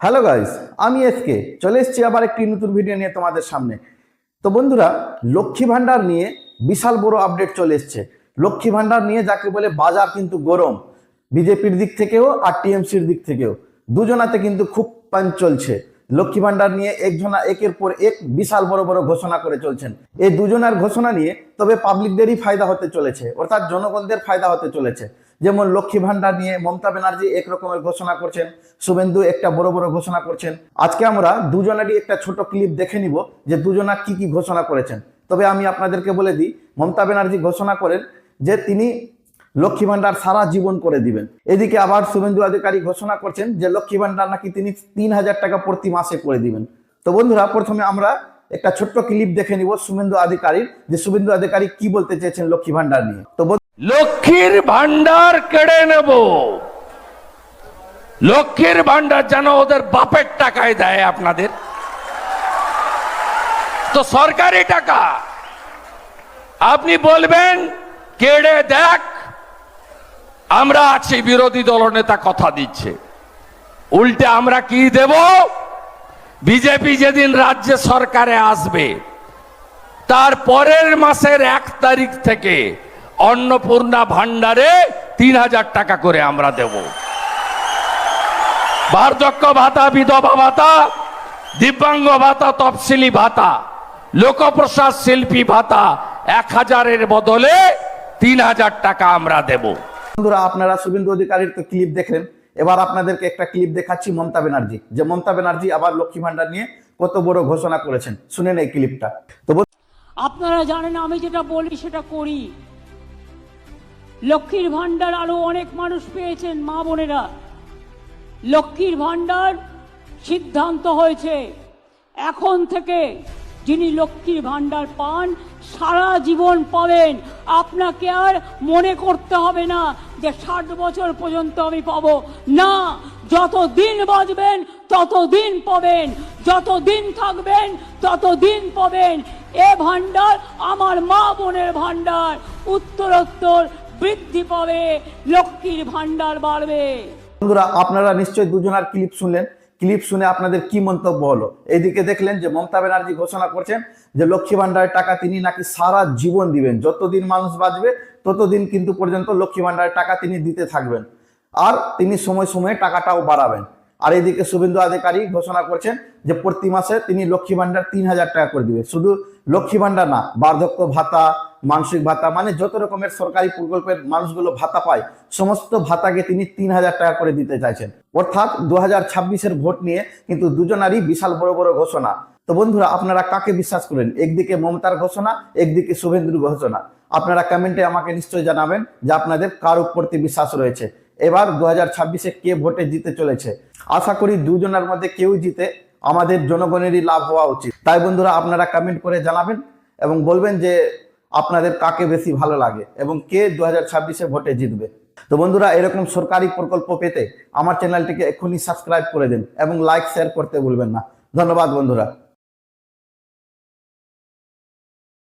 Hello guys আমি SK চলে এসেছি আবার একটি নতুন ভিডিও নিয়ে তোমাদের সামনে। তো বন্ধুরা, লক্ষ্মী ভাণ্ডার নিয়ে বিশাল বড় আপডেট চলে এসছে। লক্ষ্মী ভাণ্ডার নিয়ে যাকে বলে বাজার কিন্তু গরম। বিজেপির দিক থেকেও আর টিএমসির দিক থেকেও। দুজনাতে কিন্তু খুব পান চলছে। লক্ষ্মী ভাণ্ডার নিয়ে একজনা একের পর এক বিশাল বড় বড় ঘোষণা করে চলছেন। এই দুজনার ঘোষণা নিয়ে তবে পাবলিকদেরই ফায়দা হতে চলেছে, অর্থাৎ জনগণদের ফায়দা হতে চলেছে। যেমন লক্ষ্মী ভান্ডার নিয়ে মমতা ব্যানার্জি এক রকমের ঘোষণা করছেন, শুভেন্দু একটা বড় বড় ঘোষণা করছেন। আজকে আমরা দুজনেরই একটা ছোট ক্লিপ দেখে নিব যে দুজনা কি কি ঘোষণা করেছেন। তবে আমি আপনাদেরকে বলে দিই, মমতা ব্যানার্জি ঘোষণা করেন যে তিনি লক্ষ্মী ভান্ডার সারা জীবন করে দিবেন। এদিকে আবার শুভেন্দু অধিকারী ঘোষণা করছেন যে লক্ষ্মী ভান্ডার নাকি তিনি তিন হাজার টাকা প্রতি মাসে করে দিবেন। তো বন্ধুরা, প্রথমে আমরা একটা ছোট্ট ক্লিপ দেখে নিব শুভেন্দু অধিকারীর, যে শুভেন্দু অধিকারী কি বলতে চেয়েছেন লক্ষ্মী ভান্ডার নিয়ে। তো লক্ষ্মীর ভান্ডার কেড়ে নেব। লক্ষ্মীর ভান্ডার যেন ওদের বাপের টাকায় দেয় আপনাদের। তো সরকারি টাকা, আপনি বলবেন, কেড়ে দেখ, আমরা আছি বিরোধী দলনেতা কথা দিচ্ছে। উল্টে আমরা কি দেব? বিজেপি যেদিন রাজ্য সরকারে আসবে, তার পরের মাসের এক তারিখ থেকে অন্নপূর্ণা ভান্ডারে তিন হাজার টাকা করে আমরা দেব। বার্ধক্য ভাতা বিধবা ভাতা দিব্যাঙ্গ ভাতা তফসিলি ভাতা লোকপ্রসাদ শিল্পী ভাতা এক হাজারের বদলে তিন হাজার টাকা আমরা দেব। বন্ধুরা আপনারা শুভেন্দু অধিকারীর তো ক্লিপ দেখলেন। এবার আপনাদেরকে একটা ক্লিপ দেখাচ্ছি মমতা ব্যানার্জি। যে মমতা ব্যানার্জি আবার লক্ষ্মী ভান্ডার নিয়ে কত বড় ঘোষণা করেছেন। শুনেন এই ক্লিপটা। তো আপনারা জানেন আমি যেটা বলি সেটা করি। লক্ষ্মীর ভান্ডার আরও অনেক মানুষ পেয়েছেন মা বোনেরা। লক্ষ্মীর ভান্ডার সিদ্ধান্ত হয়েছে। এখন থেকে যিনি লক্ষ্মীর ভান্ডার পান, সারা জীবন পাবেন। আপনাকে আর মনে করতে হবে না যে ষাট বছর পর্যন্ত আমি পাবো। না যত দিন বাঁচবেন তত দিন পাবেন। যত দিন থাকবেন তত দিন পাবেন। এ ভান্ডার আমার মা বোনের ভান্ডার উত্তরোত্তর বৃদ্ধি পাবে, লক্ষ্মীর ভান্ডার বাড়বে। বন্ধুরা, আপনারা নিশ্চয়ই দুজনার ক্লিপ শুনলেন। ক্লিপ শুনে আপনাদের কি মন্তব্য হলো? এইদিকে দেখলেন যে মমতা ব্যানার্জি ঘোষণা করছেন যে লক্ষ্মী ভান্ডারের টাকা তিনি নাকি সারা জীবন দিবেন। যতদিন মানুষ বাঁচবে, ততদিন কিন্তু পর্যন্ত লক্ষ্মী ভান্ডারের টাকা তিনি দিতে থাকবেন। আর তিনি সময় সময়ে টাকাটাও বাড়াবেন। আর এদিকে শুভেন্দু আধিকারী ঘোষণা করছেন যে প্রতি মাসে তিনি লক্ষ্মী ভান্ডার তিন হাজার টাকা করে দিবে। শুধু লক্ষ্মী ভান্ডার না, বার্ধক্য ভাতা মানসিক ভাতা মানে যত রকমের সরকারি প্রকল্পের মানুষগুলো ভাতা পায়, সমস্ত ভাতাকে তিনি তিন হাজার টাকা করে দিতে চাইছেন। অর্থাৎ দু হাজার ছাব্বিশের ভোট নিয়ে কিন্তু দুজনারই বিশাল বড় বড় ঘোষণা। তো বন্ধুরা, আপনারা কাকে বিশ্বাস করেন? একদিকে মমতার ঘোষণা, একদিকে শুভেন্দুর ঘোষণা। আপনারা কমেন্টে আমাকে নিশ্চয়ই জানাবেন যে আপনাদের কার প্রতি বিশ্বাস রয়েছে। এবার দু হাজার ছাব্বিশে কে ভোটে জিতে চলেছে? আশা করি দুজনের মধ্যে কেউ জিতে আমাদের জনগণেরই লাভ হওয়া উচিত। তাই বন্ধুরা, আপনারা কমেন্ট করে জানাবেন এবং বলবেন যে আপনাদের কাকে বেশি ভালো লাগে এবং কে দু হাজার ছাব্বিশে ভোটে জিতবে? তো বন্ধুরা, এরকম সরকারি প্রকল্প পেতে আমার চ্যানেলটিকে এক্ষুনি সাবস্ক্রাইব করে দিন এবং লাইক শেয়ার করতে ভুলবেন না। ধন্যবাদ বন্ধুরা।